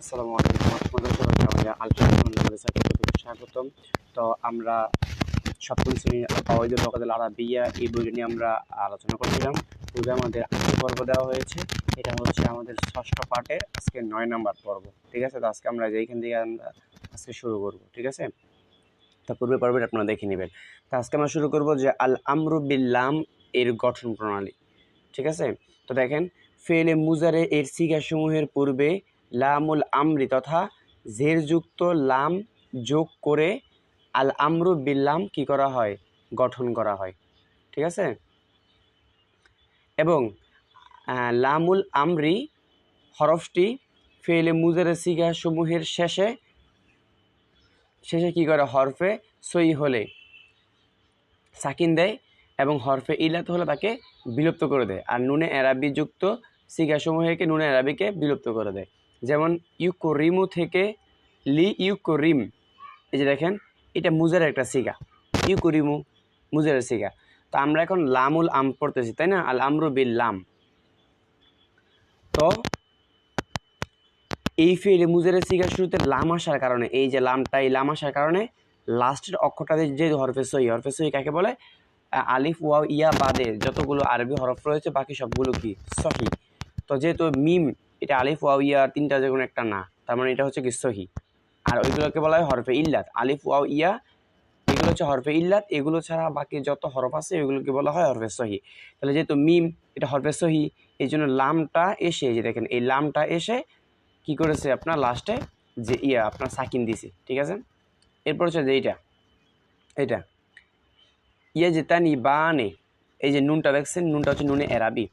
আসসালামু আলাইকুম আপনাদের সবাইকে থেকে স্বাগতম। তো আমরা সপ্তম শ্রেণির অবৈধ লোকাদের আরাবিয়া এই বইটি নিয়ে আমরা আলোচনা করছিলাম। পূর্বে আমাদের আশি পর্ব দেওয়া হয়েছে। এটা হচ্ছে আমাদের ষষ্ঠ পাঠের আজকে নয় নম্বর পর্ব। ঠিক আছে? তো আজকে আমরা যেইখান থেকে আমরা আজকে শুরু করব, ঠিক আছে? তা পূর্বে পর্বটা আপনারা দেখে নেবেন। তো আজকে আমরা শুরু করব যে আল আমরু বিল্লাম এর গঠন প্রণালী। ঠিক আছে? তো দেখেন, ফেলে মুজারে এর সিগাসমূহের পূর্বে লামুল আমরি তথা জেরযুক্ত লাম যোগ করে আল আমরু বিল্লাম কি করা হয়? গঠন করা হয়। ঠিক আছে? এবং লামুল আমরি হরফটি ফেলে মুজারে সিগা সমূহের শেষে শেষে কি করে? হরফে সই হলে সাকিন দেয় এবং হরফে ইলাত হলে তাকে বিলুপ্ত করে দেয়। আর নুনে এরাবি যুক্ত সিগাসমূহকে নুনে এরাবিকে বিলুপ্ত করে দেয়। যেমন ইউকোরিমু থেকে লি ইউকোরিম, এই যে দেখেন, এটা মুজের একটা সিগা। ইউকোরিমু, মুজের সিগা। তো আমরা এখন লামুল আম পড়তেছি, তাই না? আল আমরু বিল লাম। তো এই ফিরে মুজের সিগা শুরুতে লাম আসার কারণে, এই যে লামটা, এই লাম আসার কারণে লাস্টের অক্ষরটা যে হরফে সহি হরফে কাকে বলে? আলিফ, ওয়াও, ইয়া বাদে যতগুলো আরবি হরফ রয়েছে, বাকি সবগুলো কি? সহি। তো যেহেতু মিম এটা আলিফ, ওয়াও, ইয়া তিনটা যে কোনো একটা না। তার মানে এটা হচ্ছে কি সহি আর ওইগুলোকে বলা হয় হরফে ইল্লাত। আলিফ, ওয়াও, ইয়া, এগুলো হচ্ছে হরফে ইল্লাত। এগুলো ছাড়া বাকি যত হরফ আছে, এগুলোকে বলা হয় হরফে সহি। তাহলে যেহেতু মিম, এটা হরফে সহি এই জন্য লামটা এসে যে দেখেন, এই লামটা এসে কি করেছে আপনার লাস্টে? যে ইয়া, আপনার সাকিন দিছে, ঠিক আছে? এরপর হচ্ছে যে এইটা এটা ইয়া যে তানি বানে, এই যে নুনটা দেখছেন, নুনটা হচ্ছে নুনে এরাবি।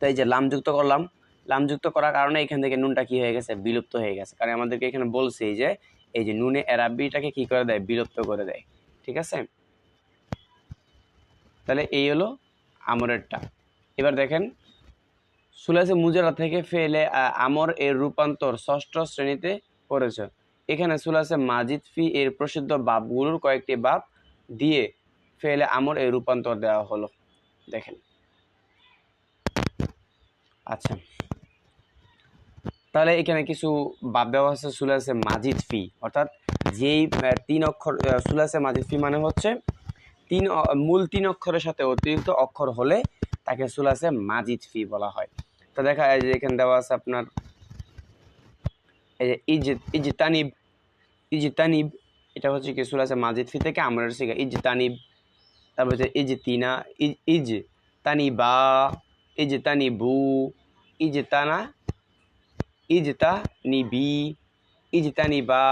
তাই যে লাম যুক্ত করলাম লাম যুক্ত করার কারণে এখান থেকে নুনটা কি হয়ে গেছে? বিলুপ্ত হয়ে গেছে। কারণ আমাদেরকে এখানে বলছে যে, এই যে নুনে এরাবিটাকে কি করে দেয়? বিলুপ্ত করে দেয়। ঠিক আছে? তাহলে এই হলো আমরেরটা। এবার দেখেন সুলাসে মুজারা থেকে ফেলে আমর এর রূপান্তর ষষ্ঠ শ্রেণীতে পড়েছে। এখানে সুলাসে মাজিদ ফি এর প্রসিদ্ধ বাপগুলোর কয়েকটি বাপ দিয়ে ফেলে আমর এর রূপান্তর দেওয়া হলো। দেখেন। আচ্ছা। তাহলে এখানে কিছু বাপ হচ্ছে সুলাসে মাজিদ ফি। অর্থাৎ যেই তিন অক্ষর সুলাসে মাজিদ ফি মানে হচ্ছে তিন মূল তিন অক্ষরের সাথে অতিরিক্ত অক্ষর হলে তাকে সুলাসে মাজিদ ফি বলা হয়। তো দেখা যায় যে এখানে দেওয়া আছে আপনার, এই যে ইজ, ইজতানিব ইজতানিব, এটা হচ্ছে কি সুলাসে মাজিদ ফি থেকে আমরের শিখা, ইজতানিব, তারপর হচ্ছে ইজ তিনা ইজ ইজ তানিবা ইজ তানিবু ইজ তানা ইজ তা নিবি ইজ তানিবা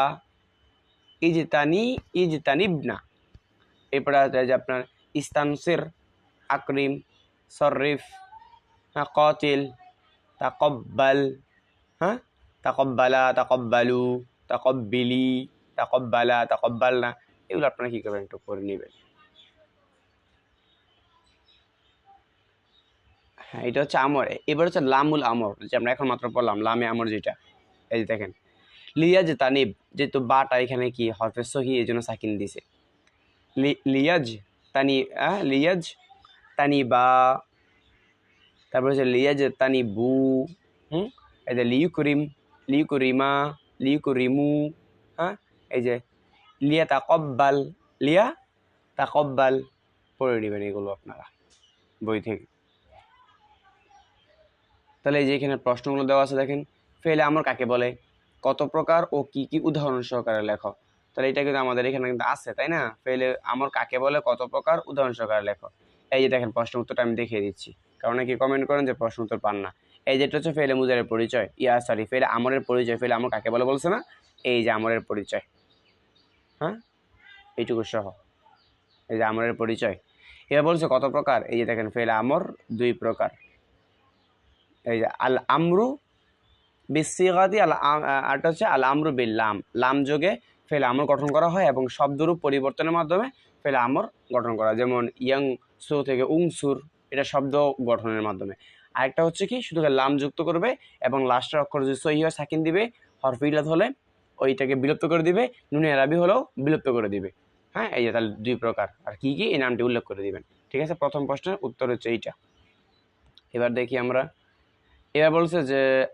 ইজ তানি ইজ তানিবনা এরপরে আছে যে আপনার ইস্তানসির, আকরিম সরিফ হ্যাঁ কতিল, তাকব্বাল হ্যাঁ তাকব্বালা, তাকব্বালু, তাকব্বিলি, তাকব্বালা, তাকব্বালনা, এগুলো আপনারা কী করবেন? একটু করে নেবেন। হ্যাঁ এটা হচ্ছে আমর। এবার হচ্ছে লামুল আমর, যে আমরা এখন মাত্র পড়লাম, লামে আমর যেটা। এই যে দেখেন। লিয়াজ তানিব যেহেতু বাটা এখানে কি, হরফে সহি এই জন্য সাকিন দিছে। লিয়াজ তানি লিয়াজ তানি বা তারপর হচ্ছে লিয়াজ তানি বু হুম? এই যে লিউ করিম লিউ করিমা লিউ করিমু হ্যাঁ? এই যে লিয়া তাকব্বাল লিয়া তাকব্বাল পড়ে নেবেন এগুলো আপনারা, বই থেকে। তাহলে এই যে এখানে প্রশ্নগুলো দেওয়া আছে, দেখেন ফেলে আমর কাকে বলে? কত প্রকার ও কি কি উদাহরণ সহকারে লেখো। তাহলে এটা কিন্তু আমাদের এখানে কিন্তু আছে, তাই না? ফেলে আমর কাকে বলে, কত প্রকার উদাহরণ সহকারে লেখো। এই যে দেখেন, প্রশ্ন উত্তরটা আমি দেখিয়ে দিচ্ছি। কারণ অনেকে কমেন্ট করেন যে প্রশ্ন উত্তর পান না। এই যেটা হচ্ছে ফেলে মুজারের পরিচয়। ইয়া সরি ফেলে আমরের পরিচয়। ফেলে আমর কাকে বলে বলছে না? এই যে আমরের পরিচয়। হ্যাঁ? এইটুকু সহ। এই যে আমরের পরিচয়। এবার বলছে কত প্রকার? এই যে দেখেন ফেলে আমর, দুই প্রকার। এই যে আল আমরু বিসিগাতি আল আহ, হচ্ছে আল আমরু বিল লাম। লাম যোগে ফেল আমর গঠন করা হয় এবং শব্দরূপ পরিবর্তনের মাধ্যমে ফেল আমর গঠন করা যেমন ইয়াং সু থেকে উং সুর এটা শব্দ গঠনের মাধ্যমে। আরেকটা হচ্ছে কি শুধু লাম যুক্ত করবে এবং লাস্টের অক্ষর যদি সহি হয় সাকিন দিবে হরফিলাত হলে ওইটাকে বিলুপ্ত করে দিবে নুনে আরবি হলেও বিলুপ্ত করে দিবে। হ্যাঁ এই যে তাহলে দুই প্রকার। আর কি কি এই নামটি উল্লেখ করে দিবেন। ঠিক আছে প্রথম প্রশ্নের উত্তর হচ্ছে এইটা। এবার দেখি আমরা এবার বলছে যে,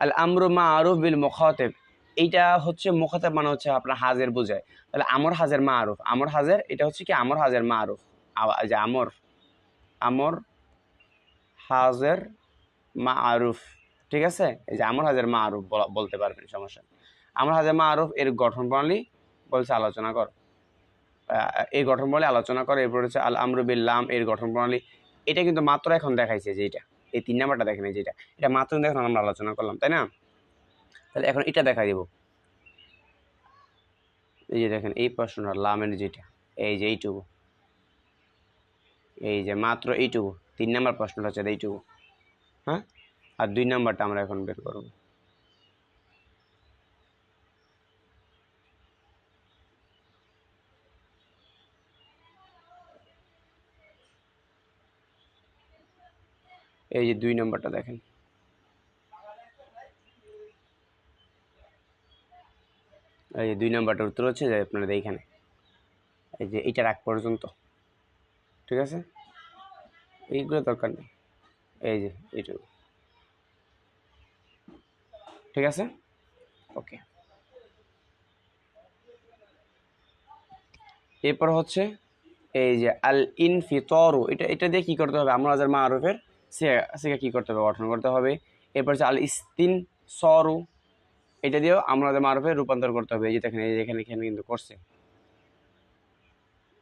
আল আমরু মা আরুফ বিল মুখাতেব। এইটা হচ্ছে মুখাতেব মানে হচ্ছে আপনার হাজের বোঝায়। তাহলে আমর হাজের মা আরুফ আমর হাজের, এটা হচ্ছে কি আমর হাজের মা আরুফ যে আমর। আমর হাজের মা আরুফ ঠিক আছে? এই যে আমর হাজের মা আরুফ বলা- বলতে পারবেন, সমস্যা। আমর হাজের মা আরুফ এর গঠন প্রণালী বলছে আলোচনা কর। এই গঠন প্রণালী আলোচনা করে, এরপর হচ্ছে আল আমরু বিল এর গঠন প্রণালী এটা কিন্তু মাত্র এখন দেখাইছে যে এটা এই তিন নাম্বারটা দেখেন, এই যেটা এটা। মাত্র দেখুন আমরা আলোচনা করলাম, তাই না? তাহলে এখন এটা দেখা দেব। এই যে দেখেন, এই প্রশ্নটা লামের যেটা, এই যে এইটুকু। এই যে মাত্র এইটুকু, তিন নাম্বার প্রশ্নটা হচ্ছে এইটুকু। হ্যাঁ? আর দুই নাম্বারটা আমরা এখন বের করব। এই যে দুই নম্বরটা দেখেন। এই যে দুই নাম্বারটার উত্তর হচ্ছে যে আপনাদের এইখানে, এই যে এইটা রাখ পর্যন্ত, ঠিক আছে? এইগুলো দরকার নেই। এই যে এইটুকু ঠিক আছে? ওকে। এরপর হচ্ছে এই যে আল ইনফিতরু এটা এটা দিয়ে কী করতে হবে? আমরা হাজার মা আরফের সেটা কি করতে হবে? গঠন করতে হবে। এরপর হচ্ছে আল ইস্তিন সরু। এটা দিয়েও আমরা মারফে রূপান্তর করতে হবে। এই যে দেখেন, এই যে এখানে কিন্তু করছে।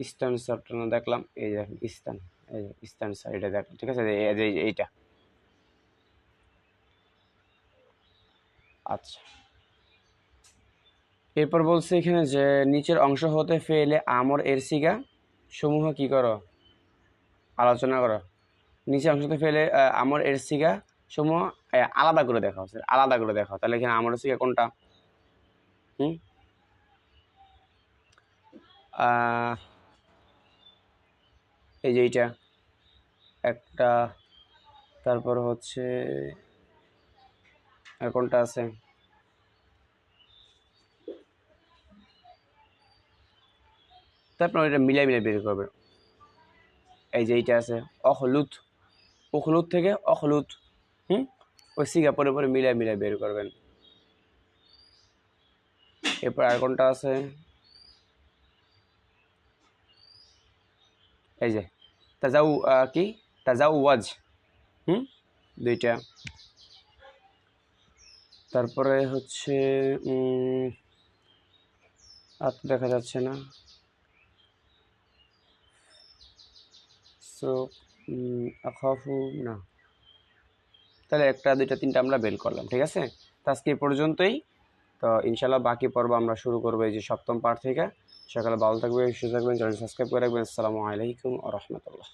ইস্টার্ন সারটা না, দেখলাম। এই দেখেন ইস্টার্ন এই যে ইস্টার্ন সার এটা দেখলাম ঠিক আছে? এইটা। আচ্ছা। এরপর বলছে এখানে যে, নিচের অংশ হতে ফেলে আমর এর সিগা সমূহ কি করো? আলোচনা করো। নিচের অংশ হতে ফেলে আমর এর সিগা সমূহ আলাদা করে দেখা হচ্ছে আলাদা করে দেখাও। তাহলে এখানে আমর সিগা কোনটা? হুম? এই যে এইটা, একটা, তারপর হচ্ছে কোনটা আছে? তারপর এটা মিলাই মিলাই বের করবেন। এই যে এইটা আছে অহলুত অখলুত থেকে অখলুদ, হুম? ওই সিগা পরে পরে মিলাই মিলাই বের করবেন। এরপর আর কোনটা আছে? এই যে, তাজাউ কি? তাজাউ ওয়াজ, হুম? দুইটা। তারপরে হচ্ছে আর দেখা যাচ্ছে না। সো আখাফু, না। তাহলে একটা, দুইটা, তিনটা আমরা বেল করলাম, ঠিক আছে? তো আজকে এই পর্যন্তই। তো ইনশাল্লাহ বাকি পর্ব আমরা শুরু করব এই যে সপ্তম পার্ট থেকে। সকালে ভালো থাকবে সুস্থ থাকবেন চ্যানেল সাবস্ক্রাইব করে রাখবেন। আসসালামু আলাইকুম রহমতুল্লাহ।